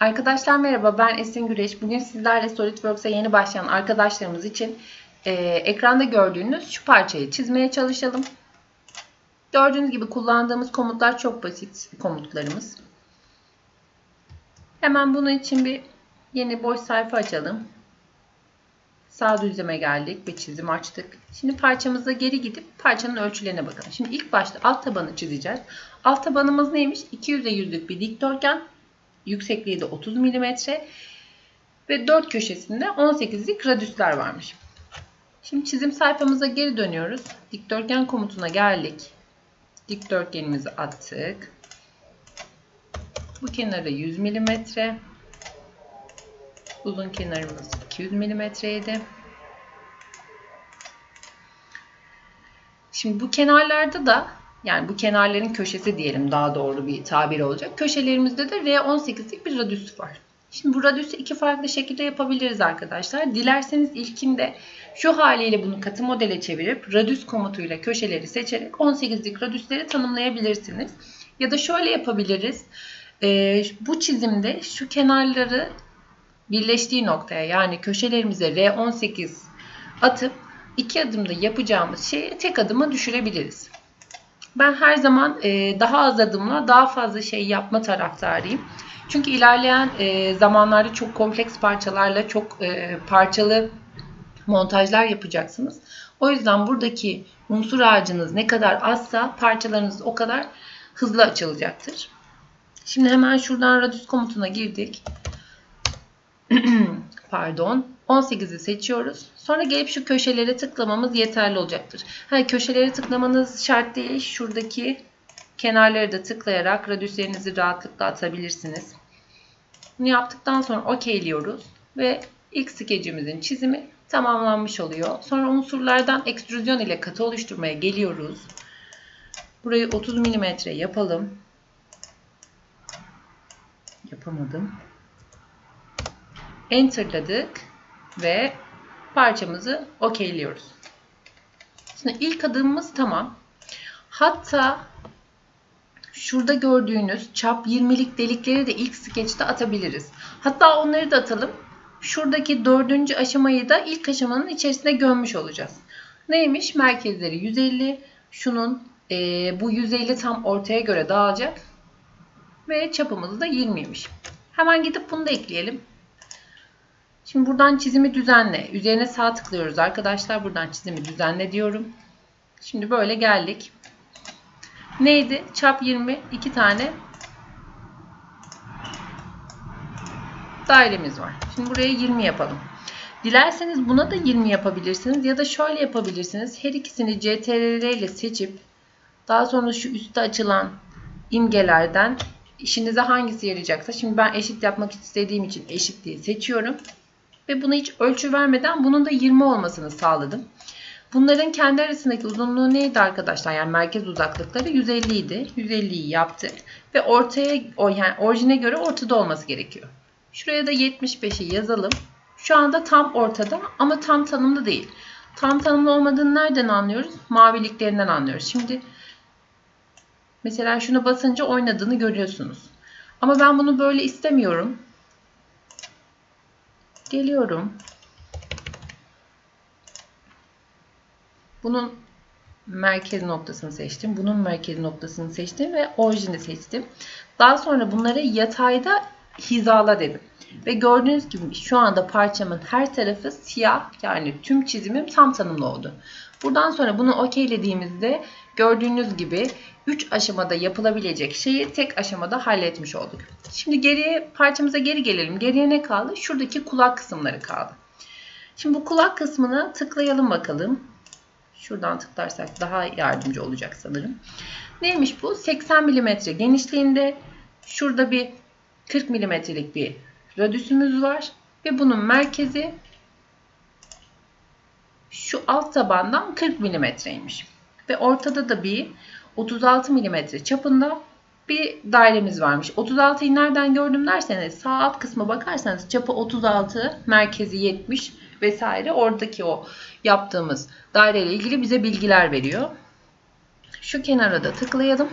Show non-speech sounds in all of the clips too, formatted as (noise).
Arkadaşlar merhaba ben Esin Güreş. Bugün sizlerle SolidWorks'a yeni başlayan arkadaşlarımız için e, ekranda gördüğünüz şu parçayı çizmeye çalışalım. Gördüğünüz gibi kullandığımız komutlar çok basit komutlarımız. Hemen bunun için bir yeni boş sayfa açalım. Sağ düzleme geldik ve çizim açtık. Şimdi parçamıza geri gidip parçanın ölçülerine bakalım. Şimdi ilk başta alt tabanı çizeceğiz. Alt tabanımız neymiş? 200'e 100'lük bir dikdörtgen. Yüksekliği de 30 mm ve 4 köşesinde 18'lik radüsler varmış. Şimdi çizim sayfamıza geri dönüyoruz. Dikdörtgen komutuna geldik. Dikdörtgenimizi attık. Bu kenarı 100 mm. Uzun kenarımız 200 mm'ydi. Şimdi bu kenarlarda da yani bu kenarların köşesi diyelim daha doğru bir tabir olacak. Köşelerimizde de R18'lik bir radüs var. Şimdi bu radüsü iki farklı şekilde yapabiliriz arkadaşlar. Dilerseniz ilkinde şu haliyle bunu katı modele çevirip radüs komutuyla köşeleri seçerek 18'lik radüsleri tanımlayabilirsiniz. Ya da şöyle yapabiliriz. Ee, bu çizimde şu kenarları birleştiği noktaya yani köşelerimize R18 atıp iki adımda yapacağımız şeyi tek adıma düşürebiliriz. Ben her zaman e, daha az adımla daha fazla şey yapma taraftarıyım. Çünkü ilerleyen e, zamanlarda çok kompleks parçalarla çok e, parçalı montajlar yapacaksınız. O yüzden buradaki unsur ağacınız ne kadar azsa parçalarınız o kadar hızlı açılacaktır. Şimdi hemen şuradan radius komutuna girdik. (clears throat) Pardon. 18'i seçiyoruz. Sonra gelip şu köşelere tıklamamız yeterli olacaktır. Ha, köşelere tıklamanız şart değil. Şuradaki kenarları da tıklayarak radüslerinizi rahatlıkla atabilirsiniz. Bunu yaptıktan sonra okeyliyoruz ve ilk skecimizin çizimi tamamlanmış oluyor. Sonra unsurlardan ekstrüzyon ile katı oluşturmaya geliyoruz. Burayı 30 mm yapalım. Yapamadım. Enter'ladık ve parçamızı okeyliyoruz. Şimdi ilk adımımız tamam. Hatta şurada gördüğünüz çap 20'lik delikleri de ilk skeçte atabiliriz. Hatta onları da atalım. Şuradaki dördüncü aşamayı da ilk aşamanın içerisine gömmüş olacağız. Neymiş? Merkezleri 150. Şunun e, bu 150 tam ortaya göre dağılacak. Ve çapımız da 20'ymiş. Hemen gidip bunu da ekleyelim. Şimdi buradan çizimi düzenle. Üzerine sağ tıklıyoruz arkadaşlar. Buradan çizimi düzenle diyorum. Şimdi böyle geldik. Neydi? Çap 20. 2 tane dairemiz var. Şimdi buraya 20 yapalım. Dilerseniz buna da 20 yapabilirsiniz ya da şöyle yapabilirsiniz. Her ikisini CTRL ile seçip daha sonra şu üstte açılan imgelerden işinize hangisi yarayacaksa. Şimdi ben eşit yapmak istediğim için eşit diye seçiyorum. Ve bunu hiç ölçü vermeden bunun da 20 olmasını sağladım. Bunların kendi arasındaki uzunluğu neydi arkadaşlar? Yani merkez uzaklıkları 150 idi. 150'yi yaptık. Ve ortaya yani orijine göre ortada olması gerekiyor. Şuraya da 75'i yazalım. Şu anda tam ortada ama tam tanımlı değil. Tam tanımlı olmadığını nereden anlıyoruz? Maviliklerinden anlıyoruz. Şimdi mesela şunu basınca oynadığını görüyorsunuz. Ama ben bunu böyle istemiyorum. Geliyorum. Bunun merkez noktasını seçtim. Bunun merkez noktasını seçtim ve orijini seçtim. Daha sonra bunları yatayda hizala dedim. Ve gördüğünüz gibi şu anda parçamın her tarafı siyah yani tüm çizimim tam tanımlı oldu. Buradan sonra bunu okeylediğimizde gördüğünüz gibi 3 aşamada yapılabilecek şeyi tek aşamada halletmiş olduk. Şimdi geriye parçamıza geri gelelim. Geriye ne kaldı? Şuradaki kulak kısımları kaldı. Şimdi bu kulak kısmına tıklayalım bakalım. Şuradan tıklarsak daha yardımcı olacak sanırım. Neymiş bu? 80 mm genişliğinde. Şurada bir 40 mm'lik bir radüsümüz var. Ve bunun merkezi şu alt tabandan 40 mm'ymiş. Ve ortada da bir 36 mm çapında bir dairemiz varmış. 36'yı nereden gördüm derseniz sağ alt kısma bakarsanız çapı 36, merkezi 70 vesaire oradaki o yaptığımız daire ile ilgili bize bilgiler veriyor. Şu kenara da tıklayalım.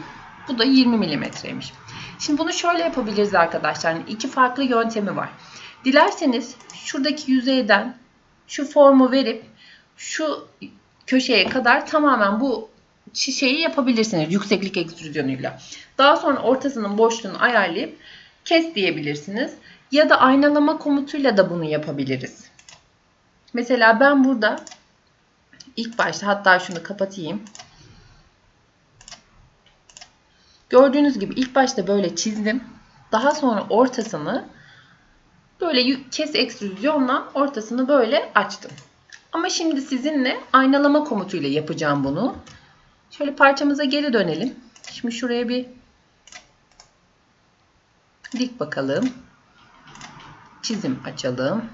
Bu da 20 mm'ymiş. Şimdi bunu şöyle yapabiliriz arkadaşlar. Yani iki farklı yöntemi var. Dilerseniz şuradaki yüzeyden şu formu verip şu köşeye kadar tamamen bu şeyi yapabilirsiniz yükseklik ekstrüzyonuyla. Daha sonra ortasının boşluğunu ayarlayıp kes diyebilirsiniz. Ya da aynalama komutuyla da bunu yapabiliriz. Mesela ben burada ilk başta hatta şunu kapatayım. Gördüğünüz gibi ilk başta böyle çizdim. Daha sonra ortasını böyle kes ekstrüzyonla ortasını böyle açtım. Ama şimdi sizinle aynalama komutuyla yapacağım bunu. Şöyle parçamıza geri dönelim. Şimdi şuraya bir dik bakalım. Çizim açalım.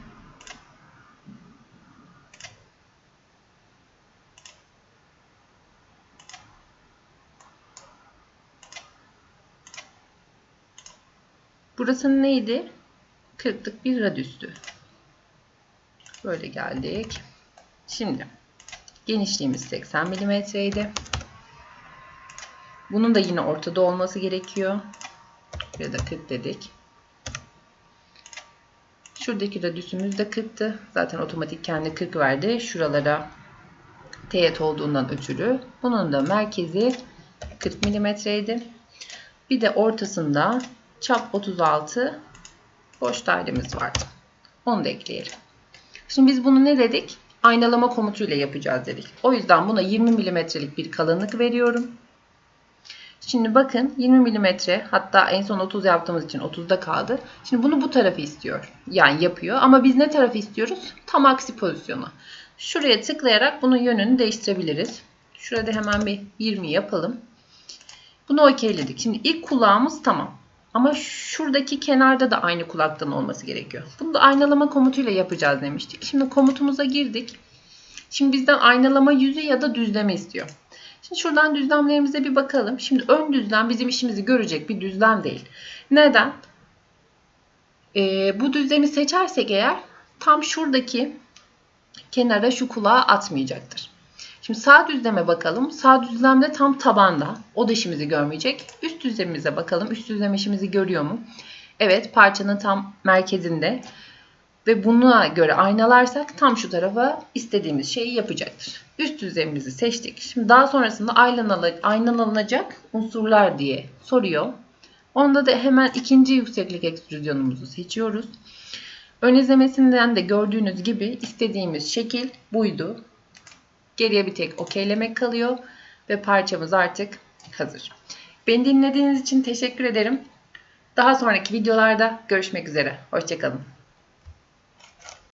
Burası neydi? 40'lık bir radüstü. Böyle geldik. Şimdi genişliğimiz 80 mm idi. Bunun da yine ortada olması gerekiyor. Ya da 40 dedik. Şuradaki radüsümüz de 40'tı. Zaten otomatik kendi 40 verdi. Şuralara teğet olduğundan ötürü. Bunun da merkezi 40 mm idi. Bir de ortasında çap 36 boş dairemiz vardı. Onu da ekleyelim. Şimdi biz bunu ne dedik? Aynalama komutuyla yapacağız dedik. O yüzden buna 20 mm'lik bir kalınlık veriyorum. Şimdi bakın 20 mm hatta en son 30 yaptığımız için 30'da kaldı. Şimdi bunu bu tarafı istiyor. Yani yapıyor. Ama biz ne tarafı istiyoruz? Tam aksi pozisyonu. Şuraya tıklayarak bunun yönünü değiştirebiliriz. Şurada hemen bir 20 yapalım. Bunu okeyledik. Şimdi ilk kulağımız tamam. Ama şuradaki kenarda da aynı kulaktan olması gerekiyor. Bunu da aynalama komutuyla yapacağız demiştik. Şimdi komutumuza girdik. Şimdi bizden aynalama yüzü ya da düzleme istiyor. Şimdi şuradan düzlemlerimize bir bakalım. Şimdi ön düzlem bizim işimizi görecek bir düzlem değil. Neden? Ee, bu düzlemi seçersek eğer tam şuradaki kenara şu kulağı atmayacaktır. Şimdi sağ düzleme bakalım. Sağ düzlemde tam tabanda. O da işimizi görmeyecek. Üst düzlemimize bakalım. Üst düzlem işimizi görüyor mu? Evet parçanın tam merkezinde. Ve buna göre aynalarsak tam şu tarafa istediğimiz şeyi yapacaktır. Üst düzlemimizi seçtik. Şimdi daha sonrasında aynalanacak unsurlar diye soruyor. Onda da hemen ikinci yükseklik ekstrüzyonumuzu seçiyoruz. Ön izlemesinden de gördüğünüz gibi istediğimiz şekil buydu. Geriye bir tek okeylemek kalıyor ve parçamız artık hazır. Beni dinlediğiniz için teşekkür ederim. Daha sonraki videolarda görüşmek üzere. Hoşçakalın.